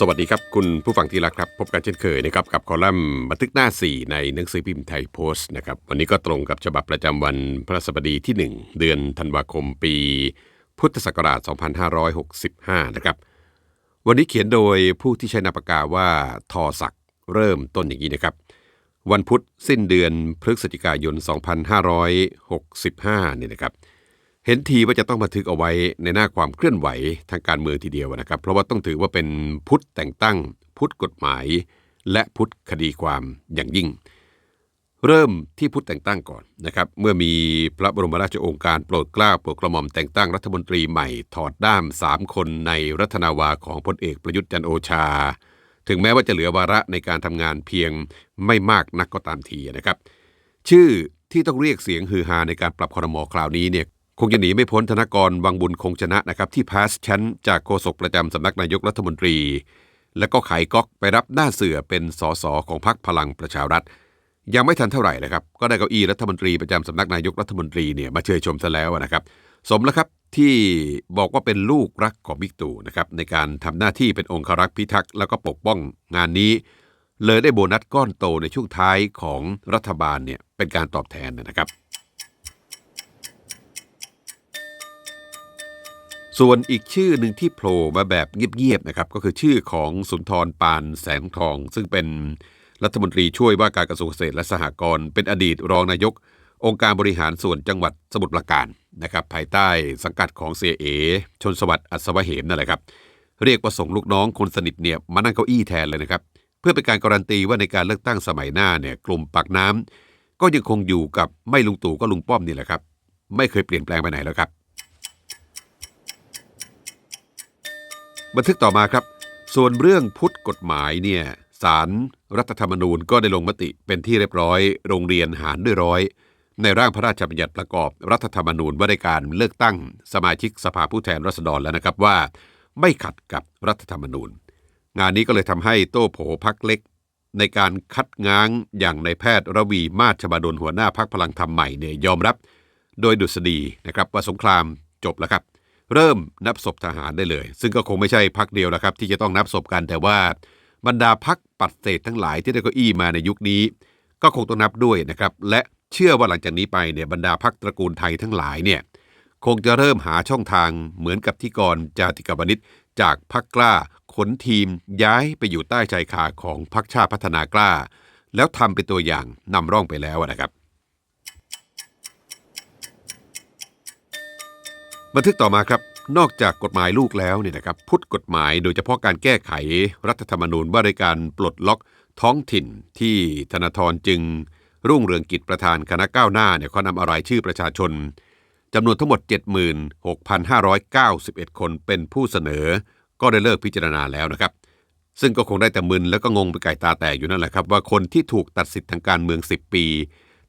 สวัสดีครับ คุณผู้ฟังที่รักครับ พบกันเช่นเคยนะครับกับคอลัมน์บันทึกหน้า 4 ในหนังสือพิมพ์ไทยโพสต์นะครับวันนี้ก็ตรงกับฉบับประจำวันพระสบดีที่ 1 เดือนธันวาคมปี พุทธศักราช 2565 นะครับ วันนี้เขียนโดยผู้ที่ใช้นามปากกาว่าทอศักด์เริ่มต้นอย่างนี้นะครับ วันพุธสิ้นเดือนพฤศจิกายน 2565เนี่ยนะครับ เห็นทีว่าจะต้องบันทึกเอาไว้ในหน้าความเคลื่อนไหวทางการเมืองทีเดียวนะครับ เพราะว่าต้องถือว่าเป็นพุทธแต่งตั้ง พุทธกฎหมาย และพุทธคดีความอย่างยิ่ง เริ่มที่พุทธแต่งตั้งก่อนนะครับ เมื่อมีพระบรมราชโองการโปรดเกล้าโปรดกระหม่อมแต่งตั้งรัฐมนตรีใหม่ถอดด้าม 3 คนในรัฐนาวาของพลเอกประยุทธ์จันโอชา ถึงแม้ว่าจะเหลือวาระในการทำงานเพียงไม่มากนักก็ตามทีนะครับ ชื่อที่ต้องเรียกเสียงฮือฮาในการปรับคอรมอคราวนี้เนี่ย คงจะหนีไม่พ้นธนกรวังบุญคงชนะนะครับที่พาสชั้นจากโฆษกประจำสำนักนายกรัฐมนตรี แล้วก็ไขก๊อกไปรับหน้าเสือเป็นสสของพรรคพลังประชารัฐ ยังไม่ทันเท่าไหร่เลยครับ ก็ได้เก้าอี้รัฐมนตรีประจำสำนักนายกรัฐมนตรีเนี่ยมาเชยชมซะแล้วนะครับ สมแล้วครับที่บอกว่าเป็นลูกรักของบิ๊กตู่นะครับในการทำหน้าที่เป็นองครักษ์พิทักษ์แล้วก็ปกป้องงานนี้ เลยได้โบนัสก้อนโตในช่วงท้ายของรัฐบาลเนี่ยเป็นการตอบแทนนะครับ ส่วนอีกชื่อหนึ่งที่โผล่มาแบบเงียบๆนะครับก็คือชื่อของสุนทรปานแสงทอง ซึ่งเป็นรัฐมนตรีช่วยว่าการกระทรวงเกษตรและสหกรณ์เป็นอดีตรองนายก องค์การบริหารส่วนจังหวัดสมุทรปราการนะครับภายใต้สังกัดของเสียเอชนสวัสดิ์อัศวเหมนั่นแหละครับ เรียกว่าส่งลูกน้องคนสนิทเนี่ยมานั่งเก้าอี้แทนเลยนะครับ เพื่อเป็นการการันตีว่าในการเลือกตั้งสมัยหน้าเนี่ยกลุ่มปากน้ำก็ยังคงอยู่กับไม่ลุงตู่ก็ลุงป้อมนี่แหละครับ ไม่เคยเปลี่ยนแปลงไปไหนแล้วครับ บันทึกต่อมาครับ ส่วนเรื่องพุทธกฎหมายเนี่ยสารรัฐธรรมนูญก็ได้ลงมติเป็นที่เรียบร้อย โรงเรียนหารด้วยร้อย ในร่างพระราชบัญญัติประกอบรัฐธรรมนูญว่าในการเลือกตั้งสมาชิกสภาผู้แทนราษฎรแล้วนะครับว่า ไม่ขัดกับรัฐธรรมนูญ งานนี้ก็เลยทำให้โต้โผพักเล็ก ในการคัดง้างอย่างในแพทย์ระวีมาชบดลหัวหน้าพักพลังธรรมใหม่เนี่ยยอมรับ โดยดุษฎีนะครับว่าสงครามจบแล้วครับ เริ่มนับศพทหารได้เลย ซึ่งก็คงไม่ใช่พักเดียวแล้วครับ ที่จะต้องนับศพกันแต่ว่าบรรดาพักปัดเศษทั้งหลายที่ได้เก้าอี้มาในยุคนี้ ก็คงต้องนับด้วยนะครับและเชื่อว่าหลังจากนี้ไปเนี่ยบรรดาพักตระกูลไทยทั้งหลายเนี่ยคงจะเริ่มหาช่องทางเหมือนกับที่กรจาติกาวนิชจากพักกล้าขนทีมย้ายไปอยู่ใต้ชายคาของพักชาติพัฒนากล้า แล้วทำเป็นตัวอย่างนำร่องไปแล้วนะครับ บันทึกต่อมาครับ นอกจากกฎหมายลูกแล้วเนี่ยนะครับ พุทธกฎหมายโดยเฉพาะการแก้ไขรัฐธรรมนูญว่าด้วยการปลดล็อกท้องถิ่นที่ธนาธรจึง รุ่งเรืองกิจประธานคณะก้าวหน้าเนี่ยเขานำอะไรชื่อประชาชนจำนวนทั้งหมด 76,591 คนเป็นผู้เสนอ ก็ได้เลิกพิจารณาแล้วนะครับ ซึ่งก็คงได้แต่มึนแล้วก็งงไปไก่ตาแตกอยู่นั่นแหละครับ ว่าคนที่ถูกตัดสิทธิ์ทางการเมือง 10 ปี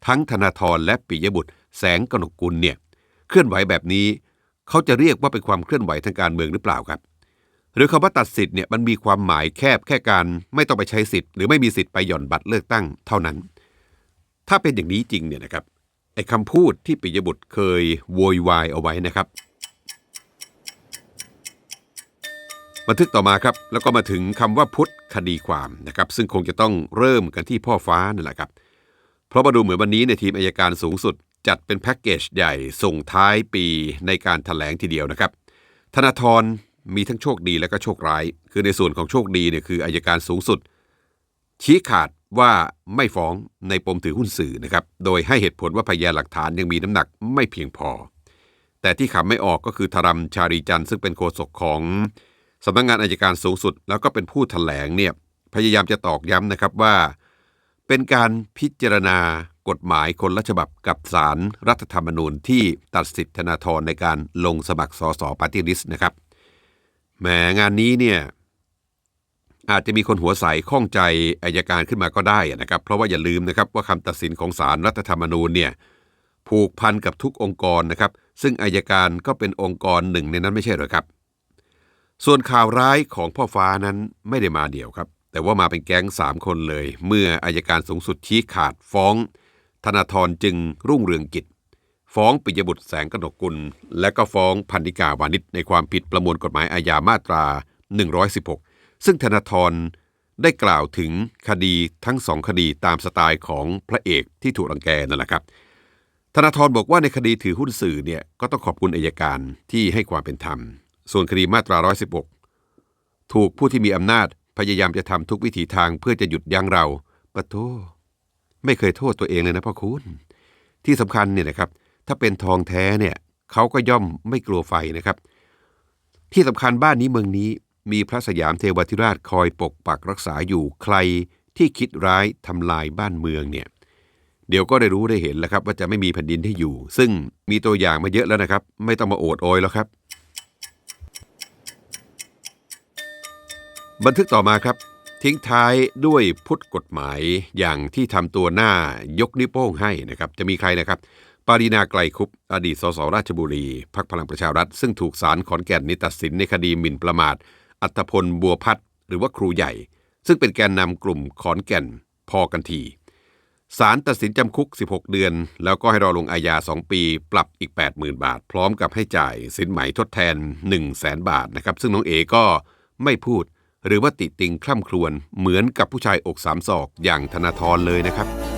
ทั้งธนาธรและปิยบุตรแสงกนกกุลเนี่ยเคลื่อนไหวแบบนี้ เขาจะเรียกว่าเป็นความเคลื่อนไหวทางการเมืองหรือเปล่าครับ หรือคำว่าตัดสิทธิ์เนี่ยมันมีความหมายแคบแค่การไม่ต้องไปใช้สิทธิ์หรือไม่มีสิทธิ์ไปหย่อนบัตรเลือกตั้งเท่านั้น ถ้าเป็นอย่างนี้จริงเนี่ยนะครับไอ้คำพูดที่ปิยบุตรเคยโวยวายเอาไว้นะครับบันทึกต่อมาครับแล้วก็มาถึงคำว่าพุทธคดีความนะครับซึ่งคงจะต้องเริ่มกันที่พ่อฟ้านั่นแหละครับ เพราะมาดูเหมือนวันนี้ในทีมอายการสูงสุด จัดเป็นแพ็กเกจใหญ่ส่งท้ายปีในการถแถลงทีเดียวนะครับ ธนาธรมีทั้งโชคดีและก็โชคร้าย คือในส่วนของโชคดีเนี่ยคืออายการสูงสุด ชี้ขาดว่าไม่ฟ้องในปมถือหุ้นสื่อนะครับ โดยให้เหตุผลว่าพยานหลักฐานยังมีน้ำหนักไม่เพียงพอ แต่ที่ขำไม่ออกก็คือธรัมชารีจันทร์ซึ่งเป็นโฆษกของสำนักงานอายการสูงสุด แล้วก็เป็นผู้ถแถลงเนี่ยพยายามจะตอกย้ำนะครับว่า เป็นการพิจารณา กฎหมายคนละฉบับกับสารรัฐธรรมนูญที่ตัดสิทธิธนาธรในการลงสมัครสสปาร์ตี้ลิสต์นะครับแหมงานนี้เนี่ยอาจจะมีคนหัวใสข้องใจอายการขึ้นมาก็ได้นะครับ เพราะว่าอย่าลืมนะครับว่าคำตัดสินของสารรัฐธรรมนูญเนี่ยผูกพันกับทุกองค์กรนะครับ ซึ่งอายการก็เป็นองค์กรหนึ่งในนั้นไม่ใช่หรอครับ ส่วนข่าวร้ายของพ่อฟ้านั้นไม่ได้มาเดี่ยวครับ แต่ว่ามาเป็นแก๊งสามคนเลย เมื่ออายการสูงสุดชี้ขาดฟ้อง ธนาธรจึงรุ่งเรืองกิจ ฟ้องปิยบุตรแสงกนกกุล และก็ฟ้องพันธิกาวานิชในความผิดประมวลกฎหมายอาญามาตรา 116 ซึ่งธนาธรได้กล่าวถึงคดีทั้งสองคดีตามสไตล์ของพระเอกที่ถูกรังแกนั่นแหละครับธนาธรบอกว่าในคดีถือหุ้นสื่อเนี่ยก็ต้องขอบคุณอายการที่ให้ความเป็นธรรม ส่วนคดีมาตรา 116 ถูกผู้ที่มีอำนาจพยายามจะทำทุกวิถีทางเพื่อจะหยุดยั้งเราปะโท ไม่เคยโทษตัวเองเลยนะพ่อคุณที่สำคัญเนี่ยนะครับ ถ้าเป็นทองแท้เนี่ยเขาก็ย่อมไม่กลัวไฟนะครับ ที่สำคัญบ้านนี้เมืองนี้มีพระสยามเทวทิราชคอยปกปักรักษาอยู่ใครที่คิดร้ายทำลายบ้านเมืองเนี่ยเดี๋ยวก็ได้รู้ได้เห็นแล้วครับ ว่าจะไม่มีแผ่นดินให้อยู่ ซึ่งมีตัวอย่างมาเยอะแล้วนะครับ ไม่ต้องมาโอดโอยแล้วครับ บันทึกต่อมาครับ ทิ้งท้ายด้วยพุทธกฎหมายอย่างที่ทำตัวหน้ายกนิ้วโป้งให้นะครับ จะมีใครนะครับปารีนาไกลคุปอดีตสสราชบุรีพักพลังประชารัฐ ซึ่งถูกศาลขอนแก่นนิตัดสินในคดีหมิ่นประมาท อัตพลบัวพัฒหรือว่าครูใหญ่ ซึ่งเป็นแกนนำกลุ่มขอนแก่นพอกันทีศาลตัดสินจำคุก 16 เดือน แล้วก็ให้รอลงอาญา 2 ปี ปรับอีก 80,000 บาท พร้อมกับให้จ่ายสินไหมทดแทน 1 0 0 0 0แบาทนะครับ ซึ่งน้องเอก็ไม่พูด หรือว่าติติงคล่ำครวญเหมือนกับผู้ชายอกสามศอกอย่างธนาธรเลยนะครับ